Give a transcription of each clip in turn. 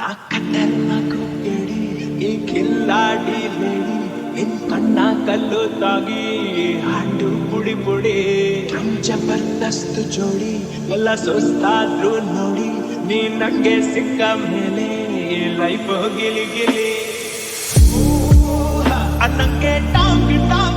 ನಾಕಲ್ಲೂ ಕೇಳಿ ಈ ಕಿಲ್ಲಾಡಿ ಬೇಡಿ ನಿನ್ ಕಣ್ಣ ಕಲ್ಲು ತಾಗಿ ಹಾಡು ಪುಡಿ ಪುಡಿ. ಜಬರ್ದಸ್ತ್ ಜೋಡಿ, ಎಲ್ಲ ಸುಸ್ತಾದ್ರು ನೋಡಿ, ನೀ ನಂಗೆ ಸಿಕ್ಕ ಮೇಲೆ ಲೈಫ್ ಗಿಲಿ ಗಿಲಿ. ನಂಗೆ ಟಾಂಗ್ ಟಾಂಗ್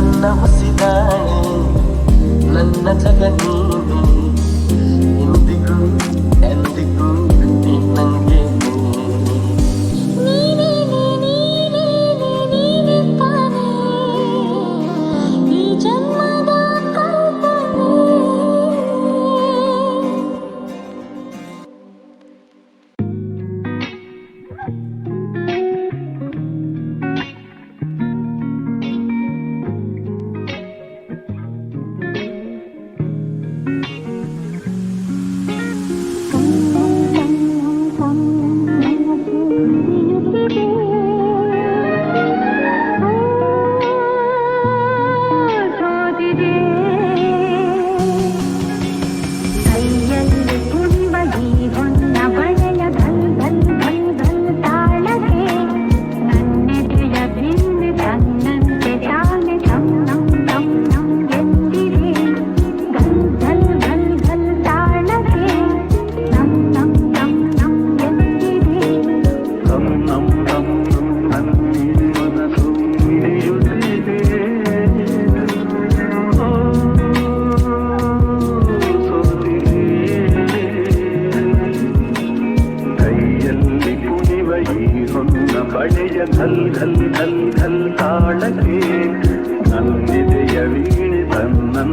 ನನ್ನ ಹೊಸಿದಾಳೆ ನನ್ನ ಜಗ ಎಂದಿಗೂ ಎಂದಿಗೂ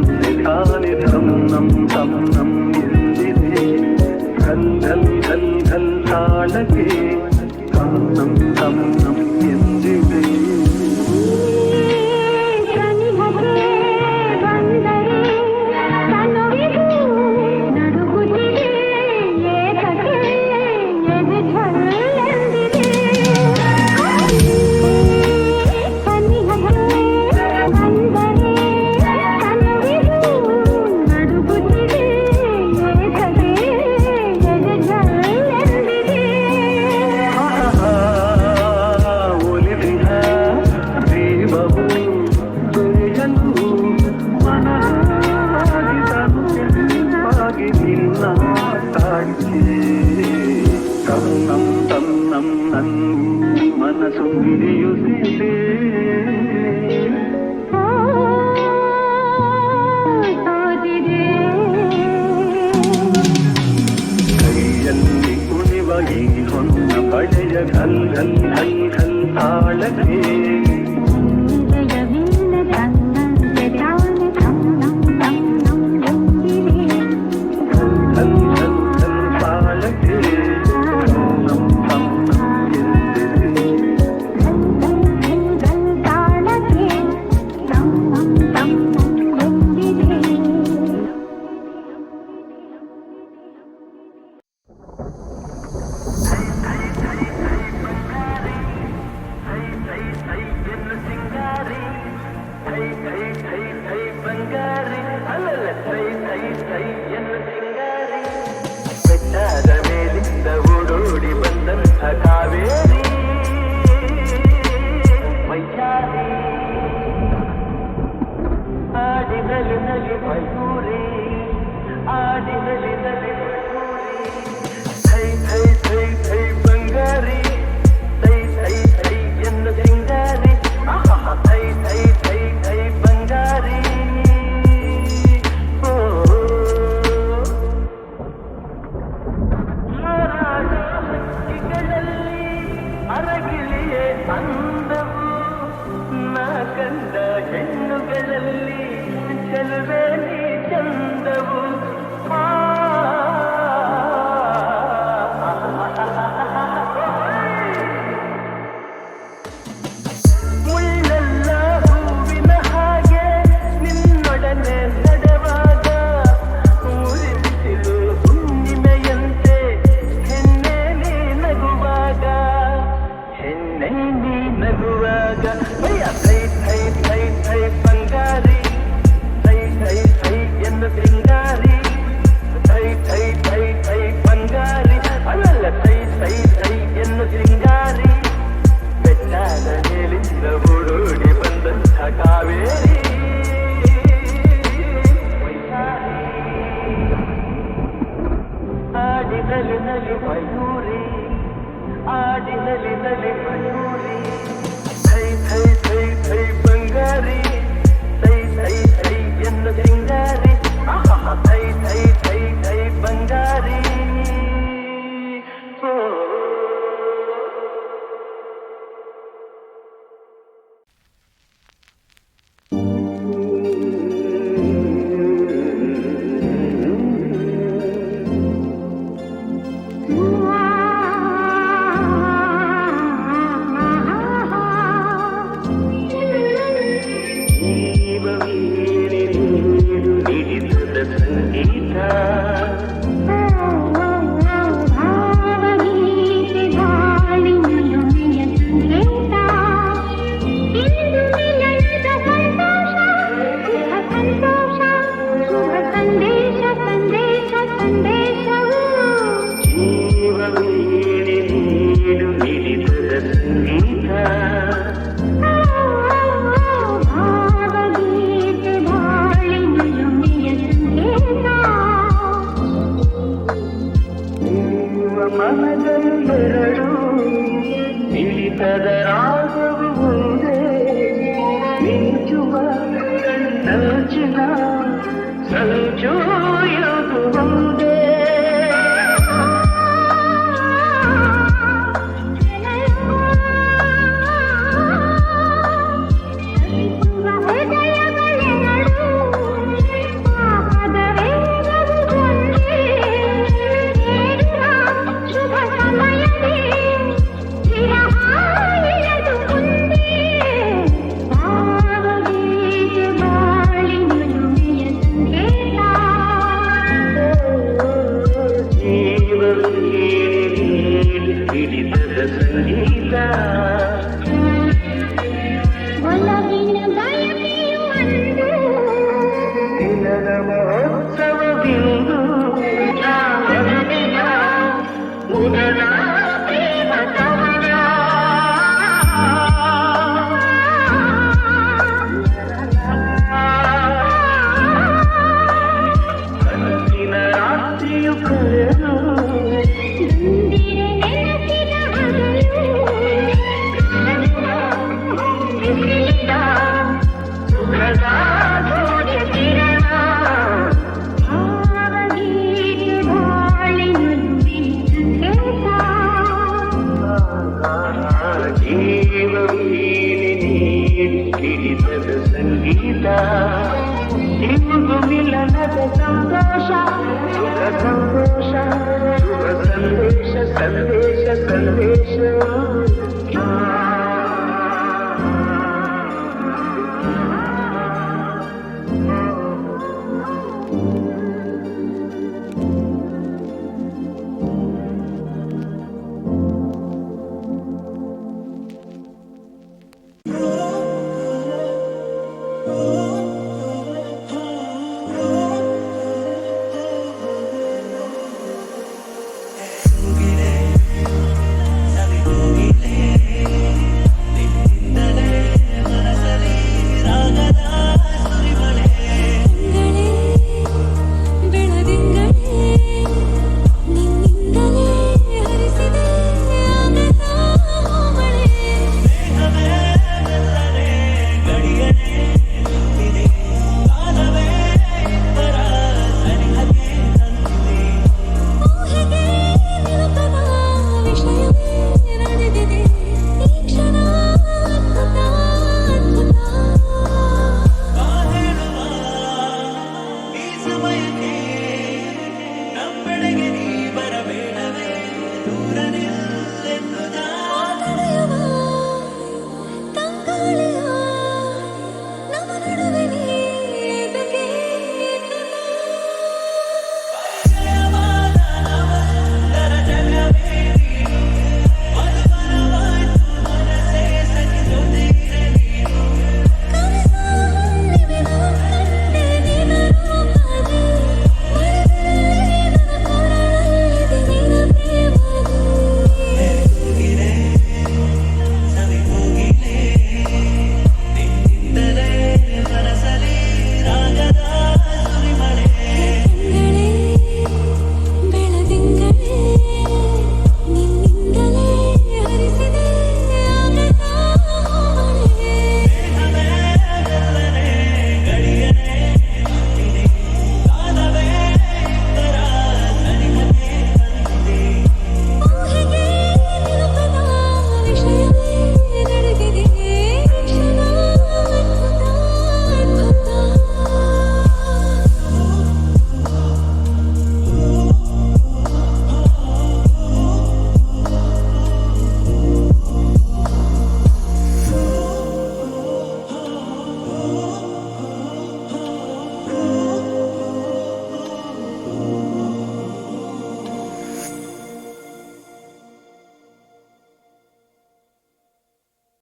something ಮನದೆರಡು ಹಿಡಿತದ down. ಸುಖ ಸಂತೋಷ ಶುಭ ಸಂದೇಶ ಸಂದೇಶ ಸಂದೇಶ